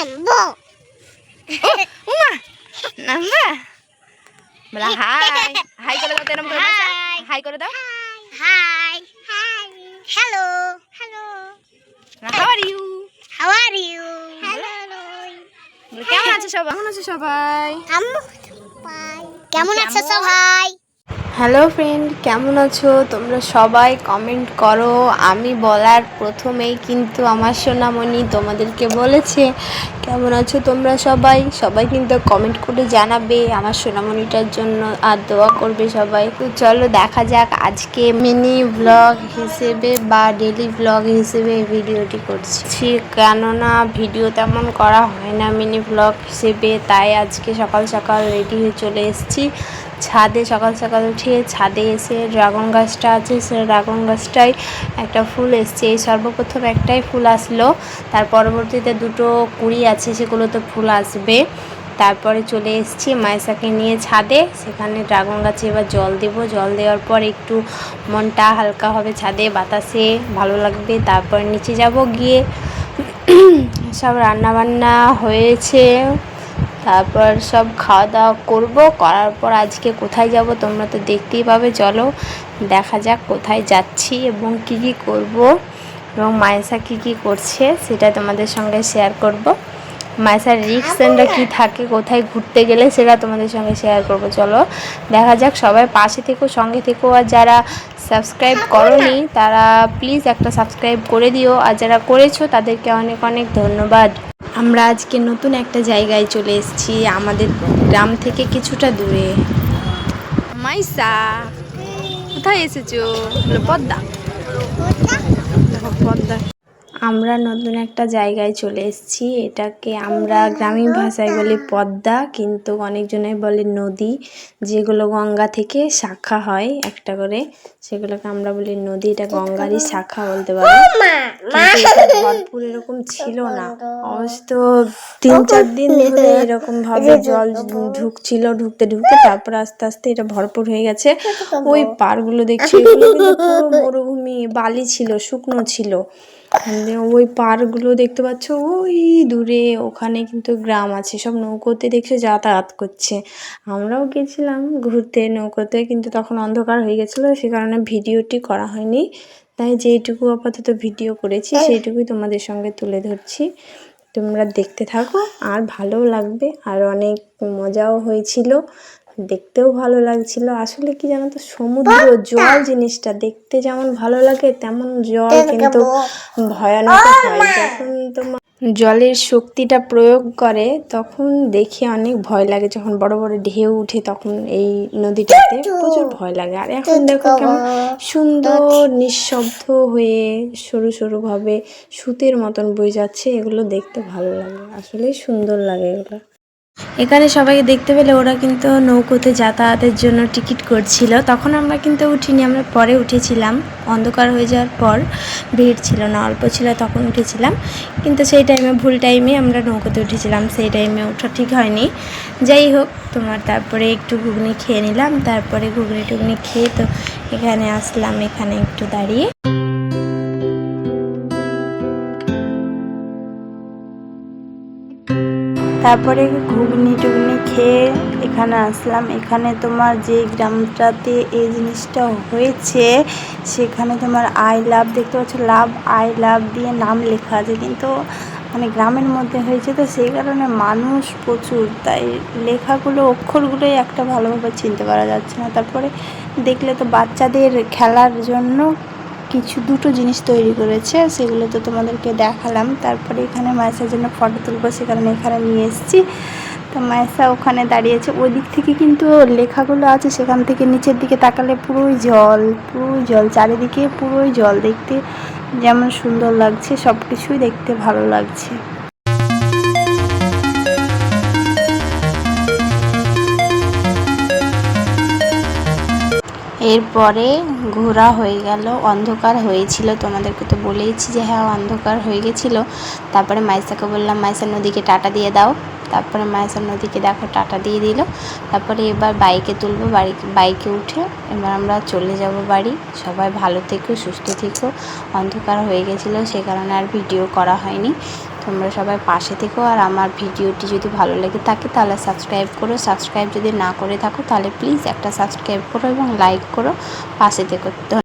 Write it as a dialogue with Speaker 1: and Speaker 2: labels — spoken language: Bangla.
Speaker 1: নামবো
Speaker 2: উমা নামবা বলা হাই হাই করে দাও তো এরকম করে মাইসা
Speaker 1: Hi.
Speaker 2: হাই করে দাও
Speaker 1: hi hi hello hello
Speaker 2: how are you
Speaker 1: how are you hello
Speaker 2: কেমন আছো সবাই কেমন আছো সবাই
Speaker 1: কেমন আছো সবাই
Speaker 2: হ্যালো ফ্রেন্ড, কেমন আছো? তোমরা সবাই কমেন্ট করো। আমি বলার প্রথমেই কিন্তু আমার সোনামণি তোমাদেরকে বলেছে, কেমন আছো তোমরা সবাই? সবাই কিন্তু কমেন্ট করে জানাবে আমার সোনামণিটার জন্য আর দোয়া করবে সবাই। তো চলো দেখা যাক আজকে মিনি ব্লগ হিসেবে বা ডেলি ব্লগ হিসেবে ভিডিওটি করছি। কেননা ভিডিও তেমন করা হয় না মিনি ব্লগ হিসেবে, তাই আজকে সকাল সকাল রেডি হয়ে চলে এসেছি। ছাদে সকাল সকাল উঠে ছাদে এসে ড্রাগন গাছটা আছে, সে ড্রাগন গাছটায় একটা ফুল এসছে। এই সর্বপ্রথম একটাই ফুল আসলো। তার পরবর্তীতে দুটো কুড়ি আছে, সেগুলোতে ফুল আসবে। তারপরে চলে এসেছি মাইসাকে নিয়ে ছাদে। সেখানে ড্রাগন গাছে এবার জল দেব। জল দেওয়ার পর একটু মনটা হালকা হবে ছাদে, বাতাসে ভালো লাগবে। তারপর নিচে যাব গিয়ে সব রান্না বান্না হয়েছে। তারপর সব খাওয়া দাওয়া করব। করার পর আজকে কোথায় যাব তোমরা তো দেখতেই পাবে। চলো দেখা যাক কোথায় যাচ্ছি এবং কি কি করব এবং মায়েসা কি কি করছে সেটা তোমাদের সঙ্গে শেয়ার করব। মায়েসার রিক্সেন্ডা কি থাকে, কোথায় ঘুরতে গেলে সেটা তোমাদের সঙ্গে শেয়ার করব। চলো দেখা যাক, সবাই পাশে থেকো, সঙ্গে থেকো। আর যারা সাবস্ক্রাইব করনি, তারা প্লিজ একটা সাবস্ক্রাইব করে দিও। আর যারা করেছ, তাদেরকে অনেক অনেক ধন্যবাদ। আমরা আজকে নতুন একটা জায়গায় চলে এসেছি আমাদের গ্রাম থেকে কিছুটা দূরে। মাইসা কোথায় এসেছ? পদ্মা? দেখো পদ্মা। আমরা নতুন একটা জায়গায় চলে এসেছি। এটাকে আমরা গ্রামীণ ভাষায় বলি পদ্মা কিন্তু অনেকজনে বলে নদী যেগুলো গঙ্গা থেকে শাখা হয় একটা করে। সেগুলোকে আমরা বলি নদী এটা গঙ্গারই শাখা বলতে পারো। ভরপুর এরকম ছিল না। অবশ্য তিন চার দিন ধরে এরকম ভাবে জল ঢুকছিল ঢুকতে ঢুকতে তারপর আস্তে আস্তে এটা ভরপুর হয়ে গেছে। ওই পাড়গুলো দেখছি এগুলো মরুভূমি বালি ছিল শুকনো ছিল। ওই পাড়গুলো দেখতে পাচ্ছ ওই দূরে ওখানে কিন্তু গ্রাম আছে। সব নৌকোতে দেখছ যাতায়াত করছে। আমরাও গেছিলাম ঘুরতে নৌকোতে কিন্তু তখন অন্ধকার হয়ে গেছিল সে কারণে ভিডিওটি করা হয়নি। তাই যেইটুকু আপাতত ভিডিও করেছি সেইটুকুই তোমাদের সঙ্গে তুলে ধরছি। তোমরা দেখতে থাকো আর ভালোও লাগবে আর অনেক মজাও হয়েছিল। দেখতেও ভালো লাগছিল। আসলে কি জানো তো সমুদ্র জল জিনিসটা দেখতে যেমন ভালো লাগে তেমন জল কিন্তু ভয়ানক হয়। যখন তোমার জলের শক্তিটা প্রয়োগ করে তখন দেখে অনেক ভয় লাগে। যখন বড় বড় ঢেউ উঠে তখন এই নদীটাতে প্রচুর ভয় লাগে। আর এখন দেখো কেমন সুন্দর নিঃশব্দ হয়ে সরু সরু ভাবে সুতের মতন বয়ে যাচ্ছে। এগুলো দেখতে ভালো লাগে। আসলেই সুন্দর লাগে এগুলো। এখানে সবাইকে দেখতে পেলে ওরা কিন্তু নৌকোতে যাতায়াতের জন্য টিকিট করছিল। তখন আমরা কিন্তু উঠিনি, আমরা পরে উঠেছিলাম। অন্ধকার হয়ে যাওয়ার পর ভিড় ছিল না, অল্প ছিল, তখন উঠেছিলাম। কিন্তু সেই টাইমে ভুল টাইমে আমরা নৌকোতে উঠেছিলাম। সেই টাইমে ওঠা ঠিক হয়নি। যাই হোক, তোমার তারপরে একটু ঘুগনি খেয়ে নিলাম। তারপরে ঘুগনি টুগনি খেয়ে তো এখানে আসলাম, এখানে একটু দাঁড়িয়ে। তারপরে ঘুগনি টুগনি খেয়ে এখানে আসলাম। এখানে তোমার যে গ্রামটাতে এই জিনিসটা হয়েছে, সেখানে তোমার আই লাভ দেখতে পাচ্ছ, লাভ, আই লাভ দিয়ে নাম লেখা আছে। কিন্তু মানে গ্রামের মধ্যে হয়েছে তো, সেই কারণে মানুষ প্রচুর, তাই লেখাগুলো অক্ষরগুলোই একটা ভালোভাবে চিনতে পারা যাচ্ছে না। তারপরে দেখলে তো বাচ্চাদের খেলার জন্য কিছু দুটো জিনিস তৈরি করেছে, সেগুলো তো তোমাদেরকে দেখালাম। তারপরে এখানে মায়াসার জন্য ফটো তুলবো সেখানে এখানে নিয়ে এসেছি। তো মায়াসা ওখানে দাঁড়িয়েছে। ওই দিক থেকে কিন্তু লেখাগুলো আছে, সেখান থেকে নিচের দিকে তাকালে পুরোই জল পুরোই জল, চারিদিকে পুরোই জল দেখতে যেমন সুন্দর লাগছে সব কিছুই দেখতে ভালো লাগছে। এরপরে ঘোরা হয়ে গেল, অন্ধকার হয়েছিল, তোমাদেরকে তো বলেইছি যে হ্যাঁ অন্ধকার হয়ে গেছিল। তারপরে মাইসাকে বললাম, মাইসা, নদীকে টাটা দিয়ে দাও। তারপরে মাইসা নদীকে দেখো টাটা দিয়ে দিল। তারপরে এবার বাইকে তুলবো, বাড়ি, বাইকে উঠে এবার আমরা চলে যাব বাড়ি। সবাই ভালো থেকো, সুস্থ থেকো। অন্ধকার হয়ে গেছিল, সে কারণে আর ভিডিও করা হয়নি। তোমরা সবাই পাশে থেকো আর আমার ভিডিওটি যদি ভালো লেগে থাকে তাহলে সাবস্ক্রাইব করো। সাবস্ক্রাইব যদি না করে থাকো তাহলে প্লিজ একটা সাবস্ক্রাইব করো এবং লাইক করো। পাশে থেকো।